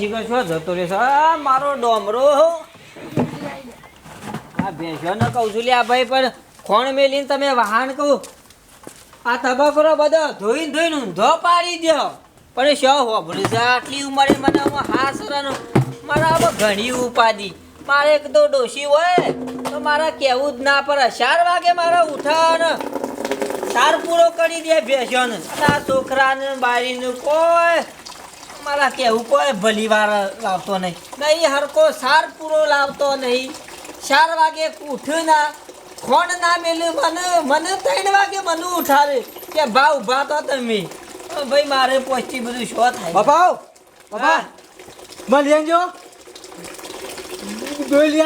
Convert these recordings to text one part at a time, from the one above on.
શીખર છો જતો રહેશે? આ મારો ડોમરો આ ભેંસોને કહું છું, લ્યા ભાઈ, પણ ખોણ મેલીને તમે વાહન કહું. આ તબકરો બધો ધોઈને ધોઈને ઊંધો પાડી દો પણ શો હોભળું છે? આટલી ઉંમરે મને હું હાસરાનો, મારા આમાં ઘણી ઉપાધિ. મારે એક તો ડોશી હોય, તો મારા કહેવું જ ના પડે. ચાર વાગે મારા ઉઠાને સાર પૂરો કરી દે ભેંસોને આ છોકરાને બારીને કોઈ મારા કેવું કોઈ ભલી વાર લાવતો નહીં. નહીં હરકો સાર પૂરો લાવતો નહીં. ચાર વાગે ઉઠ્યું ના ખોણ ના મેલ્યું મને મને ત્રણ વાગે મને ઉઠાડે કે ભાવ ઊભા તો તમે. ભાઈ મારે પહોંચી બધું શો થાય? બાપાઓ આવો. બાપા મને જો દોઈ લઈ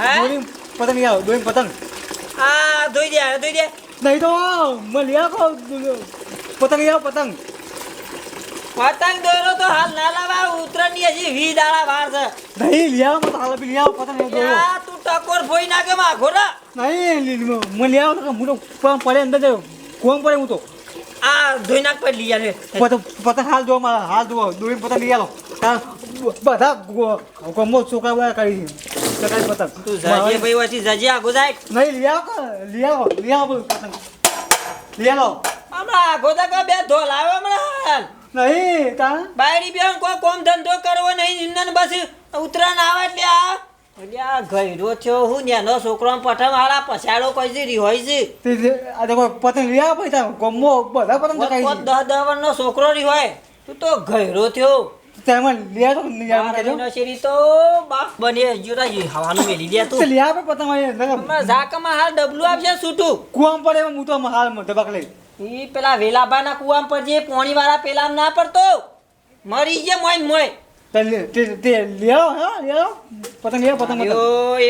હે? પતંગ લઈ આવો દોઈ પતંગ. આ દોઈ દે દોઈ દે. નહીં તો મને લઈ આવો. પતંગ લઈ આવો પતંગ. પતંગ દોરો તો હાલ ના લાવા ઉત્તરાયણની હજી વી દાડા વાર છે. નહીં લ્યાવ મત હાલ બી લ્યાવ પતંગ આવો આ તું ટકોર ફોઈ નાખે માં ઘોડા. નહીં મને લ્યાવ આવો તો હું તો કોમ પડે અંદર જયો કોમ પડે હું તો. આ ધોઈ નાખ પડી લઈ યાર પતંગ હાલ દો મારા હાલ દો દોઈ પતંગ લઈ આવો બધા કોમો છોકરા બધા કરી સકાળી પતંગ. તું જાજે ભાઈ વાસી જાજે આગો જાય. નહીં લઈ આવો? લઈ આવો લઈ આવો પતંગ. લઈ આવો હમણાં આગો તક બે ધોલ આવ્યો હમણાં. નહીં તા. બાયડી બેન કોઈ કોમ ધંધો કરવો નહીં ઇન્દન બસ ઉતરાણ આવે એટલે આ. અલ્યા ગયરો થયો હું નેનો છોકરો પઠમ આલા પછાડો કોઈ છે રીહોય છે તે આ તો પતંગ લે આવો પૈસા ગમો બધા પતંગ પોત ચકાઈ પોત દહ દહ વર્ષનો છોકરો રીહોય તું તો ગયરો થયો. તેમાં લે તો કહેજો મારી તો. બાપ બને હજુ રાજી હવાનું મેલી દે તું. તે લઈ આવો પતંગ હમણાં ઝાકમાં હાલ ડબલું આપશે છૂટું કોમ પડે હું તો હાલ ધબાક લઈ. ઈ પેલા વેલાબાના કુવામ પર જે પોણી વાળા પેલા ના પડતો મરી જે મોય મોય.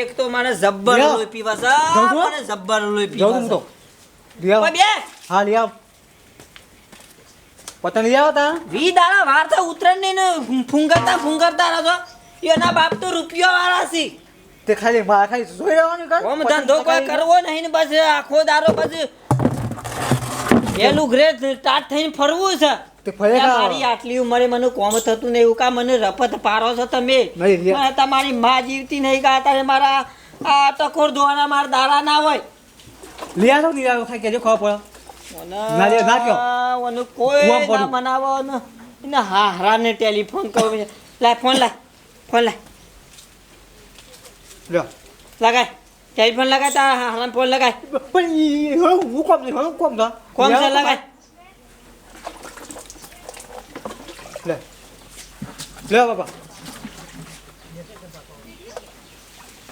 એક તો મને જબ્બર લોહી પીવા? મને જબ્બર લોહી પીવા તો. બે. હા પતંગ તા. વી દાડા વાર તો ઉતરણ ને ફુંગરતા ફુંગરતા રહો એના બાપ તો રૂપિયો વાળા છે. તે ખાલી મારા ખાલી જોઈ રહેવાનું કર. ધંધો કોઈ કરવો નહીં ને બસ આખો દારો બસ પેલું ઘરે સ્ટાર્ટ થઈને ફરવું છે. તે? મારી આટલી ઉંમરે મને કોમ થતું નહીં એવું કા મને રફત પારો છો તમે? લ્યા. તમારી માં જીવતી નહીં કા તારે મારા આ ટકોર ધોવાના મારા દાડા ના હોય? લિયા તો આવો ખાઈ કેજો ખબર પડે. ના ના કોઈ ના મનાવો ને એને હારાને ટેલિફોન કરો લાય ફોન લાય ફોન લાય લ્યો લગાય. ટેલિફોન લગાય તારા હારાને ફોન લગાય. પણ હું કોમ નહીં હવે કોમ થા કોમ છે લગાય લે. લે બાપા.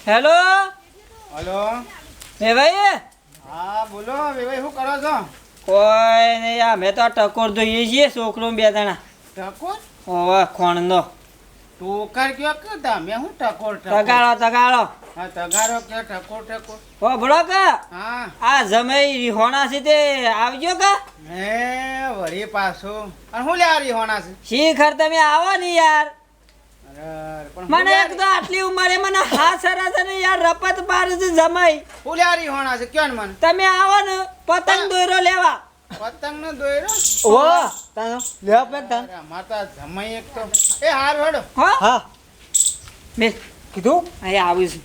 હેલો? હલો? એ ભાઈ હા બોલો ભાઈ શું કરો છો? કોઈ નહીં આ મેં તો ટકોર જોઈએ છીએ છોકરો બે જણા. ટકોર ઓવે ખોણનો. ટોકર કયો કે મેં શું ટકોર ટગાળો તગાળો. હા તગારો કે ઠકોર ટકોર ઓ ભળો કે હા. આ જમઈ રીહોણા છે તે આવજો કે? હે વળી પાછું. અને શું લ્યા રીહોણા છે? શીખર તમે આવો ને યાર. અરે, મને એક તો આટલી ઉંમરે મને હા છે ને યાર રપત પાર છે જમાઈ. શું હોણા છે? કયો ને મને? તમે આવો ને પતંગ દોરો લેવા. પતંગ નો દોયરો? ઓ. તા લે આપ તા અરે તો આ જમાઈ એક તો. એ હાર હેડો. હો. હા. મેં કીધું? અહીંયા આવું છું.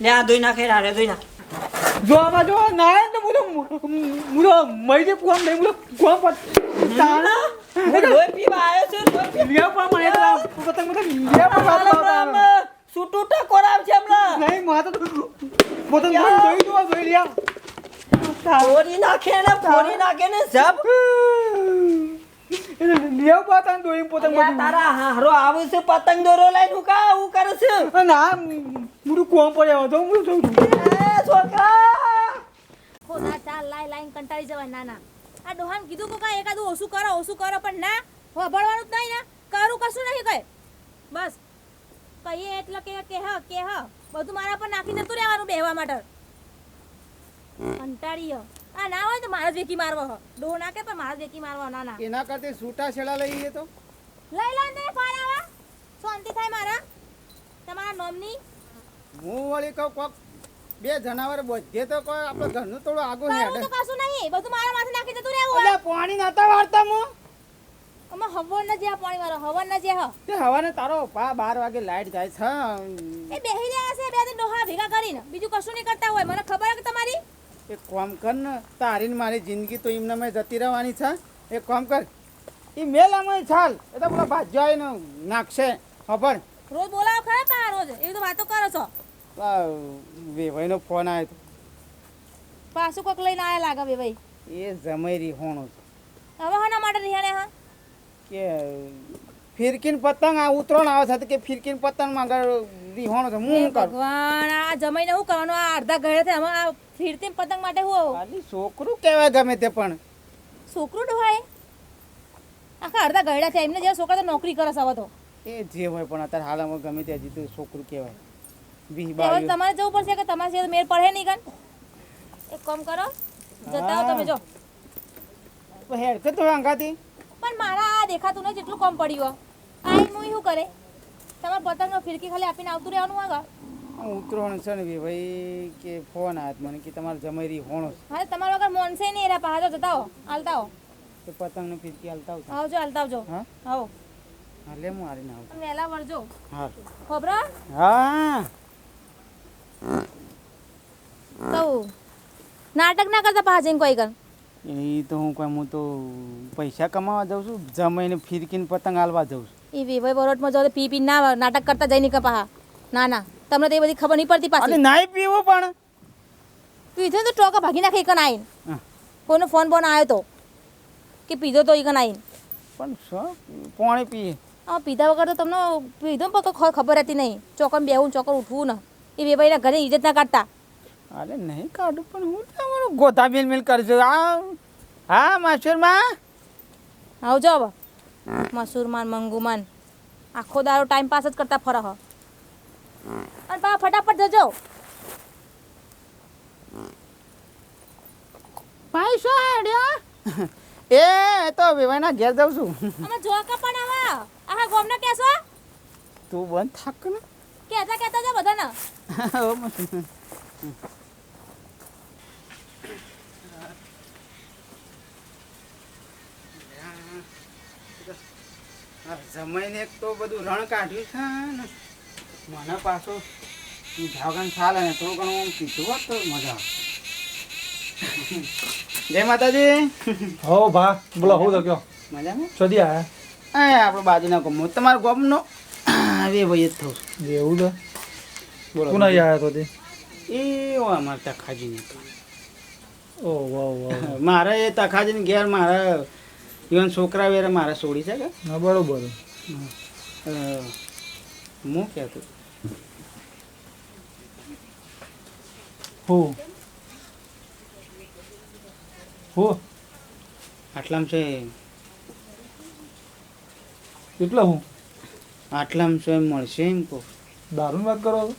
લે આ દોઈ નાખે રે દોઈ નાખ જો આમાં જો ના તો મુલો મુલો દે કોમ નહીં મુલો કોમ પર હું લોહી પીવા આવ્યો છે લોહી પીવા. મને તો પતંગ પતંગ લિયા પર વાત લાવતા છૂટું ટકોર હમણાં. નહીં માતા તો પતંગ જોઈ જોઈ જોઈ લ્યા. ફોરી નાખે ને ફોરી નાખે ને જબ. લિયા પતંગ દોરી પતંગ તારા હારો આવે છે પતંગ દોરો લઈને હું કા હું કરે છે? ના મુડું કોમ પડ્યા હતો હું જોઉં છું એ છોકરા! ખોદા ચાલ લાઈ લાઈન કંટાળી જવાય ના ના આ ડોહાન કીધું કે કાંઈ એકાદું ઓછું કરો ઓછું કરો પણ ના હોભળવાનું જ નહીં ના. કરું કશું નહીં કહે બસ. કહીએ એટલે કે કે હ કે હ. બધું મારા પર નાખી જતું રહેવાનું બેહવા માટે. કંટાળી. આ ના હોય તો મારા જ વેકી મારવો હ. ના કે પણ મારા જ વેકી મારવો ના ના. એના કરતા છૂટા છેડા લઈએ તો. લઈ લો ને આવા. શાંતિ થાય મારા. તમારા નોમની. હું વળી કહું કોક બે જનાવર બધે તો કોઈ આપણે ઘરનું થોડું આગો કરું તો કશું નહીં બધું મારા માથે નાખી જતું રહેવું અલ્યા પાણી નતા વાળતા હું અમે હવન ના જ્યાં પાણી વાળો હવન ન જે હ. તે હવાને તારો પા બાર વાગે લાઈટ જાય છે એ બેહી રહ્યા છે બે દોહા ભેગા કરીને. બીજું કશું નહીં કરતા હોય. મને ખબર છે કે તમારી એક કામ કર ને તારીને મારી જિંદગી તો એમને મેં જતી રહેવાની છે. એક કામ કર એ મેલામાં ચાલ. એ તો પેલા ભાજ્યો આવીને નાખશે ખબર? રોજ બોલાવો ખરા પા રોજ? એવી તો વાતો કરો છો. વેવાઈનો ફોન આવ્યો તો. પાછું કોક લઈને આયા લાગે બે ભાઈ એ જમાઈ રીહોણો છે. હવે હના માટે રિહાણે હા? કે ફિરકીન પતંગ આ ઉતરણ આવે છે કે ફિરકીન પતંગમાં આગળ રીહોણો તો હું કરું? ભગવાન આ જમાઈને હું કરવાનું? આ અડધા ઘરે છે આમાં આ ફીરતી પતંગ માટે હું ખાલી છોકરું કહેવાય ગમે તે પણ. છોકરું ડોહાય આખા અડધા ગયડા છે એમને જે છોકરા તો નોકરી કરે છે તો. એ જે હોય પણ અત્યારે હાલમાં ગમે તે હજી તો છોકરું કહેવાય. વીસ બાર તમારે જવું પડશે કે તમારે સિવાય મેળ પડે નહીં કન? એક કામ કરો જતા તમે જો. હેડ કે તો અંગાતી પણ મારા આ દેખાતું નહીં જેટલું કમ પડ્યું આ હું શું કરે? તમારે પતંગનો ફિરકી ખાલી આપીને આવતું રહેવાનું આગળ? ઉતરોણ છે ને ભાઈ કે ફોન આત મને કે તમારે જમાઈ રહી હોણો હા તમારો વગર મોનસે નહીં એરા પાછો જતા આવો હાલતા આવો તો પતંગ ને ફિરકી હાલતા આવજો. હાલતા આવજો. હા? આવો હા લે હું હારીને આવું. વહેલા વળજો. હા. ખબર? હા. તો નાટક ના કરતા પાછા જઈને કોઈ કર એ તો હું કોઈ હું તો પૈસા કમાવા જાઉં છું જમાઈને ફિરકીને પતંગ હાલવા જાઉં છું. એ વિવય બરોટમાં જાઓ તો પી પી ના નાટક કરતા જઈને કે પાહા. ના ના. તમને તો એ બધી ખબર નહીં પડતી પાછી. નાઈ પીવું પણ. પીધો તો ટોકા ભાગી નાખે આવીને હા. કોઈનો ફોન બોન આવ્યો તો. કે પીધો તો ઈકન આવીને પણ પાણી પીએ. આ પીધા વગર તો તમને પીધો પણ કોઈ ખબર હતી નહીં. ચોકન બેહું ચોકન ઉઠવું ને. એ વેપારીના ઘરે ઇજ્જત ના કાઢતા. અરે નહીં કાઢું પણ હું તમારું ગોતા મિલ મિલ કરજો. આ હા માસ્ટરમાં આવજો હવે. મસૂરમાન મંગુમાન. આખો દારો ટાઈમ પાસ જ કરતા ફરહ. અને બા ફટાફટ જજો. ભાઈ શું આડ્યો એ તો વિવાના ઘેર જાઉં છું. અમે જોકા પણ આવા. આખા ગોમને કેસો? તું બંધ થાક ને. કેતા કેતા જા બધાને. જમાઈને એક તો બધું રણ કાઢ્યું છે ને. મને પાછું ભાવગાન ચાલે ને થોડું ઘણું આમ કીધું હોત તો મજા જય માતાજી. હો ભા બોલો હું તો કયો. મજા ને ચોદી આયા? એ આપણો બાજુના ગમો તમારો ગમનો? આવે ભાઈ જ થવું એવું તો બોલો કોના આયા તો તે? એ અમારે તખાજીને. ઓ વાહ વાહ. મારે એ તખાજીને ઘેર મારા ઇવન છોકરા વેરે મારે છોડી છે કે? ના બરોબર. હું. કહેતો હો હો. આટલામ છે? કેટલા હું? આટલામાં છે એમ મળશે એમ કહો દારૂની વાત કરો?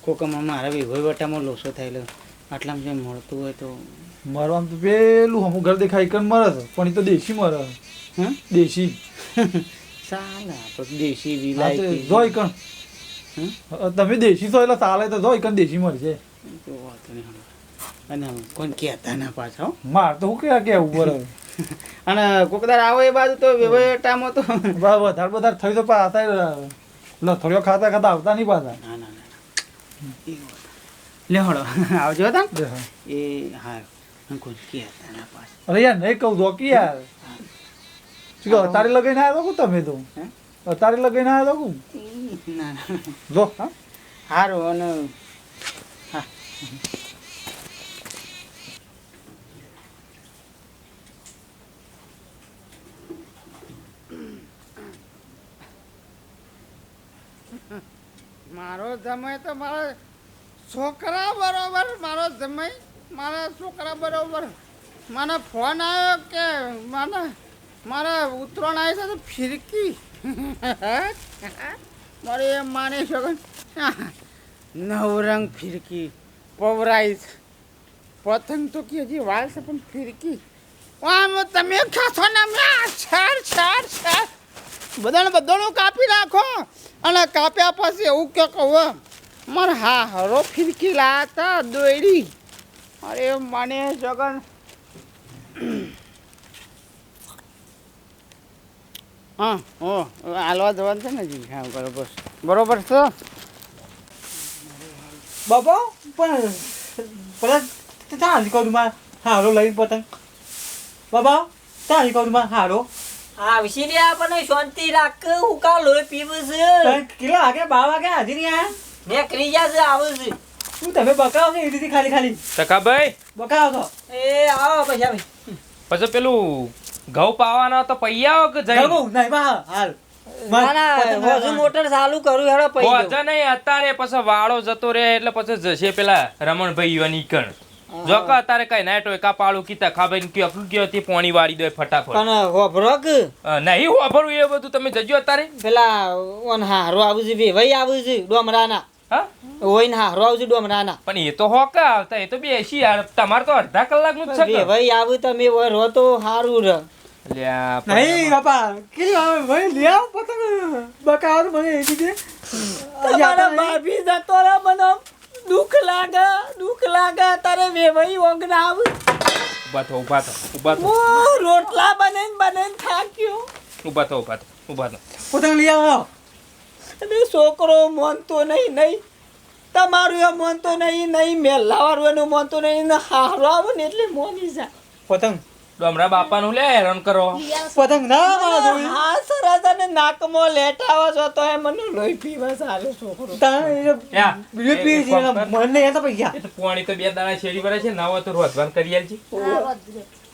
કોકમાં મારા વિભય વટામાં લોસો થયેલો. આટલામ છે મળતું હોય તો મરવાનું તો પેલું અમુક ઘર દેખાય કન મરે છે. પણ એ તો દેશી મરે હે? દેશી. ચાલે આપણે દેશી તે વિલાયતી જોઈ કણ તમે દેશી છો એટલે ચાલે તો જોઈ કણ દેશી મળશે. તો. અને કોઈ કહેતા ના પાછા. માર તો હું ક્યાં કેવું બરે અને કોકદાર આવો એ બાજુ તો વેવટામાં તો. વધારે વધારે થયું તો પાછા લથડીઓ ખાતા ખાતા આવતા નહીં પાછા. ના ના ના લે હળો આવજો તા એ હા. અરે યાર નહીં કહું તો કે યાર. શું કહો તારી લગાઈને આવ્યો કો તમે તો? હે? લગાઈને આવ્યો કો ઈ, ના ના જો. સારું અને મારો જમાઈ તો મારો છોકરા બરોબર મારો જમાઈ મારા છોકરા બરાબર? મને ફોન આવ્યો કે મને, મારા ઉત્તરાયણ આવી છે તો ફિરકી. મારે એમ માની શકો નવરંગ ફિરકી પવરાઈ છે. પતંગ તો કે હજી વાળ છે, પણ ફિરકી. આમ તમે ખાશો ને આ છાર છાર છાર. બધાને બધાનું કાપી નાખો. અને કાપ્યા પછી એવું કે કહું મારે હા હરો ફિરકી લાતા દોયડી. અરે મને જગન. હા ઓ હાલવા જવાનું છે ને જી હા બરોબર. બરોબર છે? બાપા પણ પેલા ત્યાં હાલી કહું માં હારો લઈને પતંગ. બાબા ત્યાં હાલી કહું માં હારો. આવશે ને આપણને શાંતિ રાખ હું કાલ લોહી પીવું છે. કેટલા વાગે બાર વાગે હાજરી નહીં મેં કરી છે આવું છે. શું તમે બકાવો કે એ રીતે ખાલી ખાલી? ટકાભાઈ. બકાવો તો. એ આવો પૈસા ભાઈ પછી પેલું ઘઉં પાવાના તો પૈ આવો કે જઈ ઘઉં? નહીં બા હાલ. ના ના મોટર ચાલુ કરું હેડો પૈ નહીં અત્યારે પછી વાળો જતો રહે એટલે પછી જશે પેલા રમણભાઈ કણ. જો કે અત્યારે કઈ ના ટોયકા પાડું કીતા ખાભાઈ ને કયો કયો તે પોણી વાળી દે ફટાફટ. પણ હોભરો કે નહીં એ બધું તમે જજો અત્યારે. પેલા ઓન હારો આવું છે ભાઈ આવું છે ડોમરાના. હા? ઓઈન હારો આવજો ડોમ ના પણ એ તો હોકા આવતા એ તો બેસી યાર. તમાર તો અડધા કલાકનું જ છે કે? વેવાઈ આવું તમે ઓય રહો તો હારું ર. નહીં બાપા કે આવે? ભાઈ લે આવો પતંગ બકાવર મને એ દીધે તમારા ભાભી જતો રે મને દુઃખ લાગે દુઃખ લાગે. તારે વેવાઈ ભાઈ ના આવે. ઊભા થો ઊભા થો ઊભા થો. રોટલા બને બને થાક્યો ઊભા થો ઊભા થો ઊભા થો. પતંગ લઈ આવો. અને છોકરો મોનતો નહીં નહીં. તમારું એ માનતો નહીં નહીં મેલાવાળું એનું મનતું નહીં ને હારો આવે ને એટલે મોની જાય. પતંગ. ડોમરા બાપાનું લે હેરાન કરો. પતંગ ના મારા જોઈ હા સરસ અને નાકમાં લેટાવો છો તો એ મને લોહી પીવા ચાલે છોકરો. બીજું પી છે મને એ તો પૈસા પાણી તો બે દાણા શેરી ભરે છે ના હોય તો રોજવાન કરી આલજી.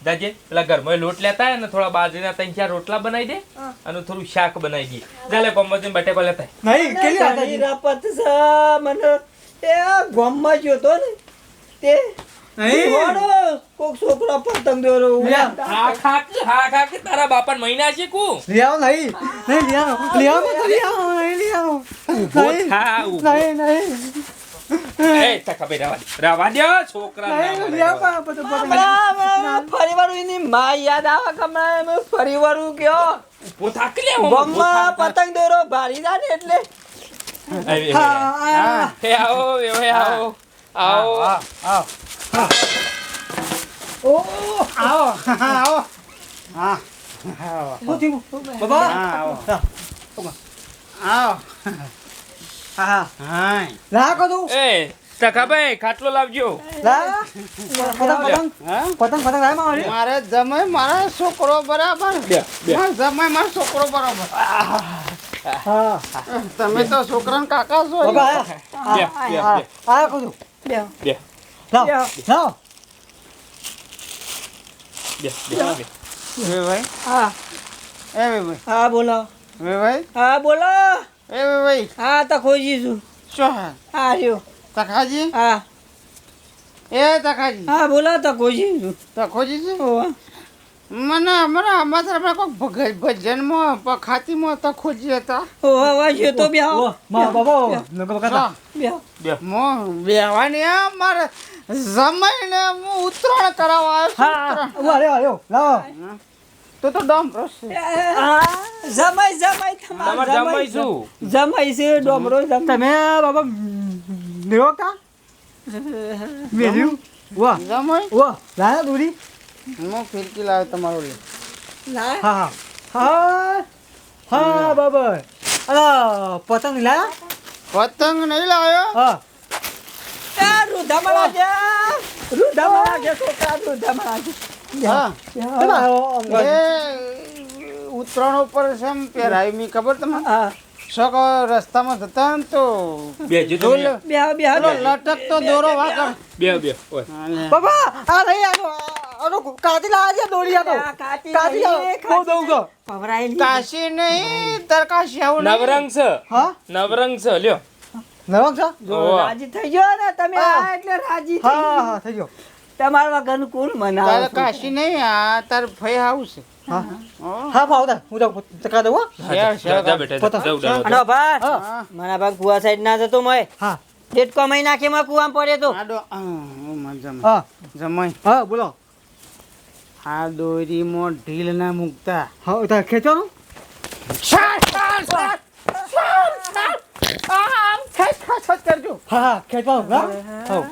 દાજે પેલા ઘરમાં લોટ લેતા અને ને થોડા બાજરીના ત્રણ ચાર રોટલા બનાવી દે અને થોડું શાક બનાવી દે. ચાલે ગમત બટેકો લેતા. નહીં શરીર રપત મને એ ગોમમાં ગયો તો ને તે કોક છોકરા પતંગ દોરો. હા ખા હા ખા કે તારા બાપા મહિના છે કુ? લઈ નહીં. નહીં આવો તો લઈ આવો નહીં નહીં. નહીં. એ ટકાભાઈ રાવા રાવા દે છોકરા નહીં લઈ આવો. પતંગ પતંગ ફરી વાર એની માં યાદ આવે કે એમ ફરી વાર ગયો ઊભો થા કે લે, ઊભો ગોમમાં થા. પતંગ દોરો ભારી જાય ને એટલે. હા આ એ આવો આવો આવો. ઓ આવો આવો. હા આવો. શું બાબા આવો. આવો. હા હા લા કો તું. એ તકાભાઈ ખાટલો લાવજો. લા. પતંગ પતંગ. પતંગ પતંગ લાય મારી મારે જમાય મારા છોકરો બરાબર. બે બે. મારો છોકરો બરાબર. હા. તમે તો છોકરાના કાકા છો. બાબા બે બે આ કો તું. બે. લાવ લાવ. બે બે બે. ભાઈ હા. એ ભાઈ હા બોલો. ભાઈ હા બોલો. એ ભાઈ હા તો ખોજી છું. શું હા? રહ્યો તખાજી? હા. એ તખાજી. હા બોલો તો ખોજી છું. તખોજી છું. મને હમણાં અમારા આપણે કોઈક ભજનમાં પ- તો ખોજી હતા. તો બે ઓ મા બાબા નકો બકા બે મો બેવાની મારે જમાઈને હું ઉત્તરાયણ કરાવવા આવ્યો તો તો ડોમ છે હા જમાઈ જમાઈ તમારે જમાઈ છું જમાઈ છે ડોમરો તમે બાબા દેવો કા? મેલ્યું વાહ. જમાઈ? વાહ લાયા દૂરી? હું ફિરકી લાવ્યો તમારો લે. ના હા હા. હા હા બાબા. અલા પતંગ લાયા? પતંગ નહીં લાવ્યો હા. રૂધામણા છે રૂધામણા ગયા છોકરા રૂધામણા છે હા. ઉત્તરાયણ ઉપર છે એમ પહેરાવી મી ખબર તમને? હા. શકો રસ્તામાં જતા ને તો બે જો ડોલ બે બે લટક તો દોરો વાકર બે બે. ઓય. બાબા આ રહી આનો આનો કાતી લાયા છે દોરી આનો આ કાતી કાતી નહીં, બહુ દઉં તો કાશી નહીં. તરકાશી આવું નહીં. નવરંગ છે. હા? નવરંગ છે લ્યો. નવરંગ છે? જો રાજી થઈ ગયો ને તમે આ એટલે રાજી થઈ હા હા થઈ ગયો. તમારા વગરનું કોણ તારે મનાવે કાશી નહીં આ તાર ફઈ હાઉસ હા. હો. હા હું જાઉં ટકા દઉં હો. ભાઈ. મારા ભાગ કુવા સાઈડ ના જતો મય. હા. ડેટકો મહી નાખે માં કુવામાં પડે તો. જમાઈ. હા જમાઈ હા. બોલો. આ દોરીમાં ઢીલ ના મૂકતા. હા તાર ખેંચવાનું? આમ હા હા કરજો હા? હા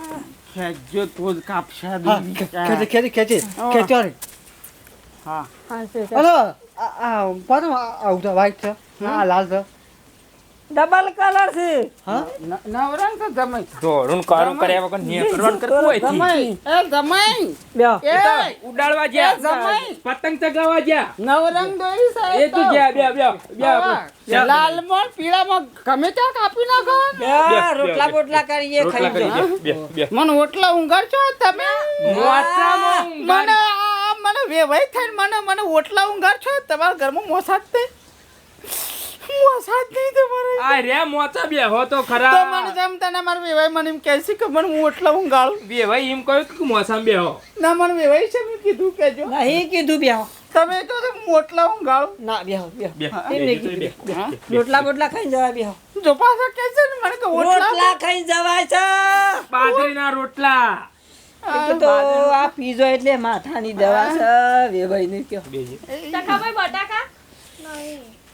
ખેંચજો તો જ કાપશે હા દોરી. ખેંચે ખેંચે ખેંચો રે હા. હલો આ આ પાછો આવું છે. આ લાલ છે. ડબલ કલર છે. હા? નવરંગ તો જમાઈ ધોળું કાળું કર્યા વગર નિયમ કરવાનું કરતું હોય જમાઈ એ જમાઈ લ્યો એ એ ઉડાડવા એ જમાઈ પતંગ ચગાવવા જ્યાં નવરંગ દોરી એ સાહેબ તું જ્યાં બે બે બે મોર પીળા પીળામાં ગમે ત્યાં કાપી નાખો રોટલા બોટલા કરીએ ખાઈ કરી બે મને ઓટલા ઊંઘાડ છો તમે. મને આ મને વેવાઈ થઈને મને મને ઓટલા ઊંઘાડ છો તમારા ઘરમાં મોસાદ નહીં મોસાદ નહીં તમારે આ રે મોચા બે હો તો ખરા. તો મને જેમ તને મારા વેવાય મને એમ કહે છે કે મને હું ઓટલા ઊંઘાડું બે એમ કહ્યું કે મોસામાં બે હો. ના મને વેવાય છે મેં કીધું કેજો નહીં કીધું બેહો તમે તો મોટલા હું ઓટલા ના બે હા, બે બે, બે, બે, હા. બે. રોટલા બોટલા ખાઈ જવા બેહો જો પાછા કહે છે ને મને કે રોટલા ખાઈ જવાય છે. બાજરીના રોટલા. તો આ પીઝો એટલે માથાની દવા છે. વેવાય ને કયો ટકાભાઈ બટાકા?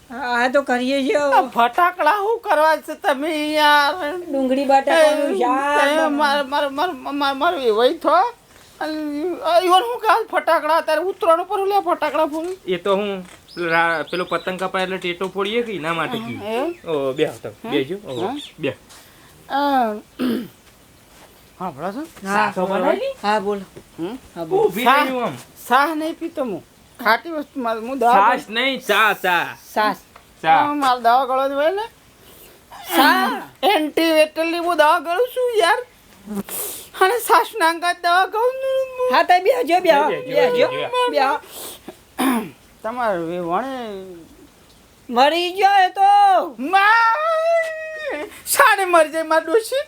હા તો કરીએ છીએ ફટાકડા શું કરવા છે તમે યાર? ડુંગળી બટાકાનું મારું માર માર માર માર માર વેવાઈ થો. ઈવન હું કાલ ફટાકડા અત્યારે ઉત્તરાયણ ઉપર લે ફટાકડા ફોડી. એ તો હું પેલો પતંગ કપાય એટલે ટેટો ફોડીએ કે એના માટે કી ઓ બે હતો બે જો? બે. હા ભલા છો? હા બોલ હા બોલો. શાહ હા બોલો. સાહ નહીં પીતો હું. ખાટી વસ્તુ મારે હું દવા સાસ નહીં ચા ચા. સાસ. ચા. માલ મારે દવા જ હોય ને? સા એન્ટી વેટલની હું દવા ગળું છું યાર. અને સાસનાંગા દવા ગળું. હા. તે બે જો બે જો. બે તમારે વણે મરી ગયો એ તો. માં સાડે મરી જાય માર ડોશી.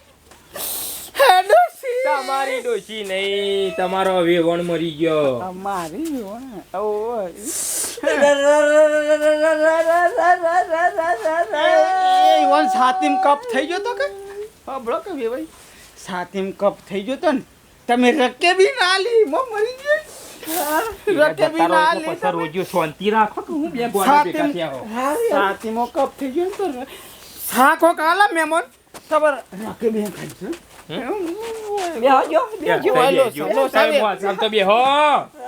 હે ડોશી! તમારી ડોશી નહીં તમારો વેવણ મરી ગયો. અમારી વેવણ ઓ વન સાતીમ કપ થઈ ગયો તો કે? હબળો કે વેવાઈ સાતીમ કપ થઈ ગયો તો ને તમે રકે બી ના લી મો મરી ગઈ રકે બી ના લી રોજો શાંતિ રાખો કે હું બે ગોળા ભેગા થયા હો સાતીમો કપ થઈ ગયો ને તો સાખો કાલા મેમોન ખબર રકે બી ખાઈ છે. લો. લો, તમે તો બેહો.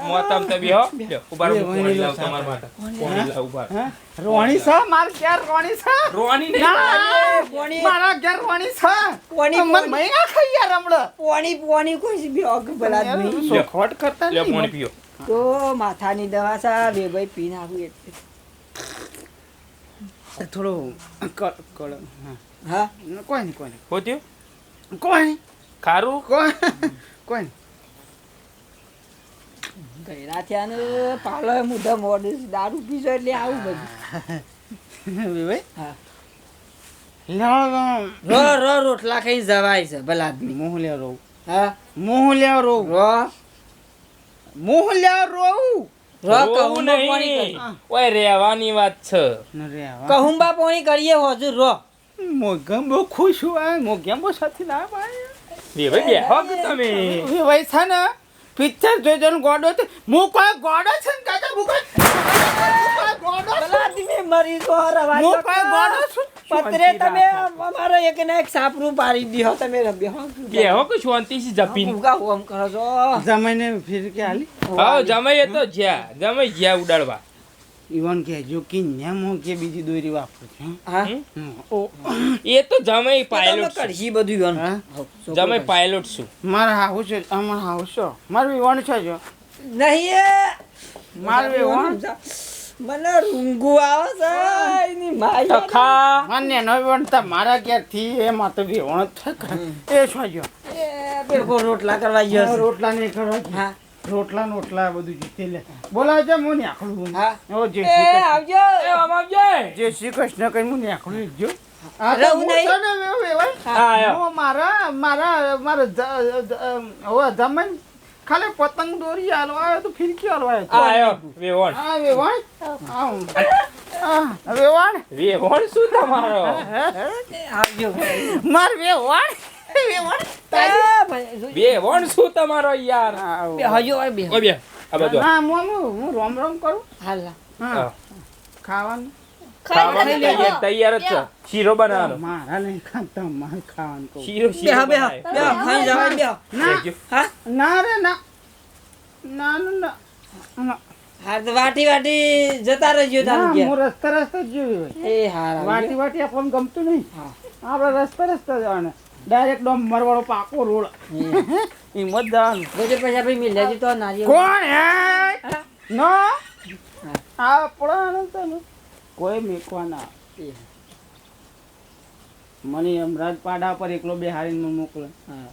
મોત આમ તો બેહો. ઊભા રહો, બે, હું વણી પાણી લો, લાવું સાહેબ. તમારા માટે. પાણી લાવું, ઊભા રોણી સા માર ઘેર રોણી સા રોવાની ના પોણી મારા ઘેર રોણી સા પોણી મને મૈયા ખાઈ યાર હમણાં પોણી પોણી કોઈ બેહો ભલા જ ખોટ કરતા નહીં પાણી પીઓ. તો માથાની દવા છે બે ભાઈ પી નાખું એટલે થોડું કળ કળ હા. હા કોઈ નહીં કોઈ નહીં? કોઈ ખારું? કોઈ કોઈ ગયરા થયા ને પાલો મુદ્દા મોડે છે. દારૂ પીશો એટલે આવું બધું. હા. રો રો રોટલા ખાઈ જવાય છે ભલા આદમી મોહ લ્યા રો હા? મોહ લ્યા રો રો? મોહ લ્યા રો રો કહું નહીં. કરી. ઓય રેવાની વાત છે. કહું બા પોણી કરીએ હજુ રો. મોગમ બહુ ખુશ હોય મોગમ બહુ સાથે ના પાય બે ભાઈ બેહો કે તમે. એ ભાઈ છે ને પિક્ચર જોઈ જોઈને ગોડો છે હું કોઈ ગોડો છે ને કાકા હું કોઈ ગોડો છું. ભલા આદમી મરી તો રવાજ હું કોઈ ગોડો છું? પત્રે તમે અમારો એક ને એક સાપરું પાડી દીધો તમે બેહો. બેહો કે શાંતિથી જપીને? ઉગા ઓમ કરો છો. જમાઈને ફિર કે હાલી હા જમાઈ એ તો જ્યાં જમાઈ જ્યાં ઉડાડવા. ઈવન કે જો કે નેમો કે બીજી દોરી વાપરું છું હા? ઓ. એ તો જમાઈ પાયલોટ. કરશી બધું ઈવન. જમાઈ પાયલોટ છું. મારા હાઉસ છે અમાર હાઉસ છો? મારું ઈવન છે જો. નહીં એ. મારું ઈવન મને રૂંગુ આવે છે એની માઈ તખા મને નો ઈવન તા મારા ઘેરથી એમાં તો વિવણ થાય એ છો જો. એ પેલો રોટલા કરવા ગયો રોટલા નહીં કરો હા. રોટલા નોટલા બધું જીતી લે. બોલાવ છે હું આખડું હા. ઓ જય શ્રી કૃષ્ણ. આવજો. એ આમ આવજે. જય શ્રી કૃષ્ણ કઈ હું આખડું જો. આ તો હું તને વેવ વેવાય. હા, હું મારા મારા મારા હવે જમીન ખાલી પતંગ દોરી હાલવા આવ્યો તો ફિરકી હાલવા આવ્યો આ આયો. વેવણ. આ વેવાણ. આ વેવણ. શું તમારો? આવજો માર વેવાણ? વેવાણ વણ શું તમારો યાર. બે હજુ હોય બે. ઓ બે આ હા હું હું- રોમ રોમ કરું? હાલ હા. ખાવાનું? ખાવાનું ખાઈ તૈયાર તૈયાર જ છે. શીરો બનાવવાનો. મારા નહીં ખાતા મારે ખાવાનું કહું. શીરો શીરો બે બે ખાઈ જવાય બે. ના હા? ના રે ના. ના ના ના. ના. હા તો વાટી વાટી જતા રહેજો તારું હું રસ્તા રસ્તા જ જોયું એ હારા વાટી વાટી આપણને ગમતું નહીં. આપડે આપણે રસ્તા રસ્તા જવાના. ડાયરેક્ટ ડોમ મરવાળો પાકો રોડ. હિંમત દાન જવાનું પૈસા પછી મિલ મિલ્યા તો નારિયેળ. કોણ હે? નો? આ પડાનો તને. કોઈ મેકવાના. મને યમરાજ પાડા પર એકલો બેહારીને મને મોકલે. હા.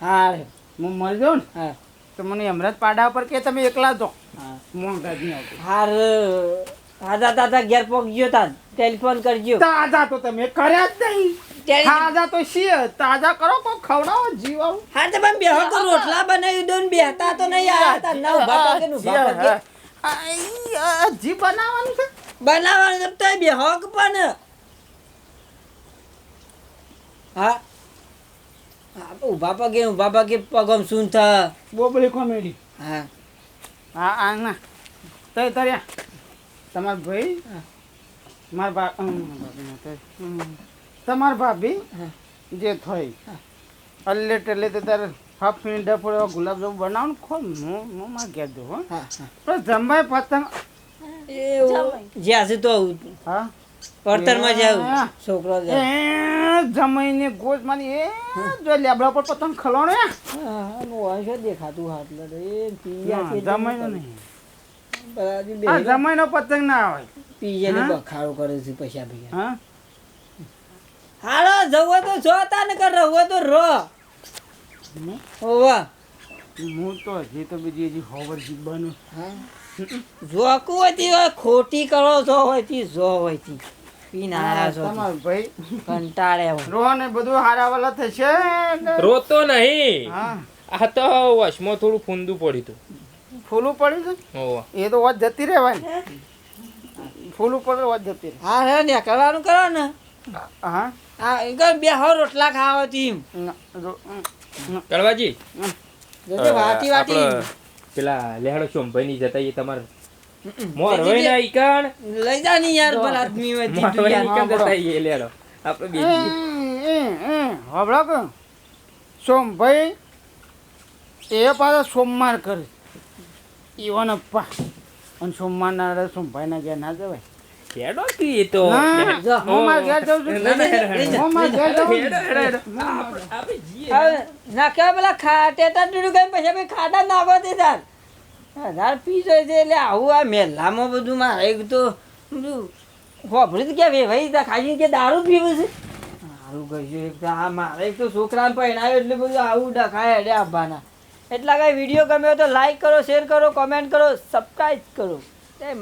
હા. હું મરી જાઉં ને હા. તો મને યમરાજ પાડા પર કે તમે એકલા તો હાર આજા તાતા ઘેર પહોંચજો તા ટેલિફોન કરજો. દાદા તો તમે કર્યા જ નહીં. તાજા તો છીએ તાજા કરો કો ખવડાવો જીવાળું હા તો બમ બેહો તો રોટલા બનાવી દો ને બેહતા તો નહીં આ હતા ના ઊભા પગે ને ઊભા પગે. જી બનાવવાનું છે? બનાવવાનું તો બેહો કે પણ. હા. હા ઊભા પગે ઊભા પગે પગમ શું થા? બોબડી કોમેડી હા. હા આ ના. તય તર્યા. તમાર ભાઈ? મારા બાપ બા ના તય. હમ. તમાર ભાભી જે થઈ. અલ્લે ટેલે તે તારે હાફ મિનિટ ડફોડે ગુલાબજાંબુ બનાવો ને ખો હું હું માં કહે દઉં હા. પણ જમાય પતંગ. એવું. જ્યાં તો હા? પડતરમાં જાવ હા. છોકરો જમાઈને ગોજ મારી એ જો લેબડા પર પતંગ ખલોણે. હા હા દેખાતું હાથ લડે જમાઈનો નહીં. જમાઈનો પતંગ ના આવે. પીજે બખાડો કરે છે પૈસા ભૈયા. હા? હાલો જવો તો જો તા ને કર રહો તો રો. હોવા. હું તો હજી તો બીજી હજી હોવર જીવવાનું. જોકું હોય તી હોય ખોટી કરો છો હોય તી જો હોય તી. પીને આયા છો ભાઈ. કંટાળે રો ને બધું હારાવાલા થશે રોતો નહીં. હા. આ તો વશમાં થોડું ફૂંદું પડ્યું હતું. ફૂલું પડ્યું છે? એ તો વાત જતી રહેવાની. ફૂલું પડે વાત જતી રહે. હા હે ને કરવાનું કરો ને. હા. હા બે હો રોટલા ખાવા પેલા લેહાડો ચોંભાઈ જતા એ તમારે મોર હોય ને ઈકણ લઈ જા ની યાર ભલા આદમી હોય તી મોર તું હોય યાર. જતા એ લેહાડો? આપણે બે એ, એ, કે? સોમભાઈ એ પાછા સોમવાર કરે. ઈવન અપ્પા અને સોમવારના સોમભાઈના ઘેર ના જવાય. કી તો? ઘેર જાઉં છું. ઘેર જાઉં કઈ પછી ભાઈ ખાટા નાખો તે તાર. હજાર પીસ હોય છે એટલે આવું આ મેલામાં બધું મારે એક તો બધું તો ક્યાં ભાઈ તા ખાલી કે દારૂ પીવું છે. દારૂ કહીશું એક તો. આ મારે એક તો છોકરાને પહેણાવ્યો એટલે બધું આવું ડખાય એટલે આવવાના એટલા કાંઈ વીડિયો ગમ્યો તો લાઈક કરો શેર કરો કોમેન્ટ કરો સબસ્ક્રાઈબ કરો.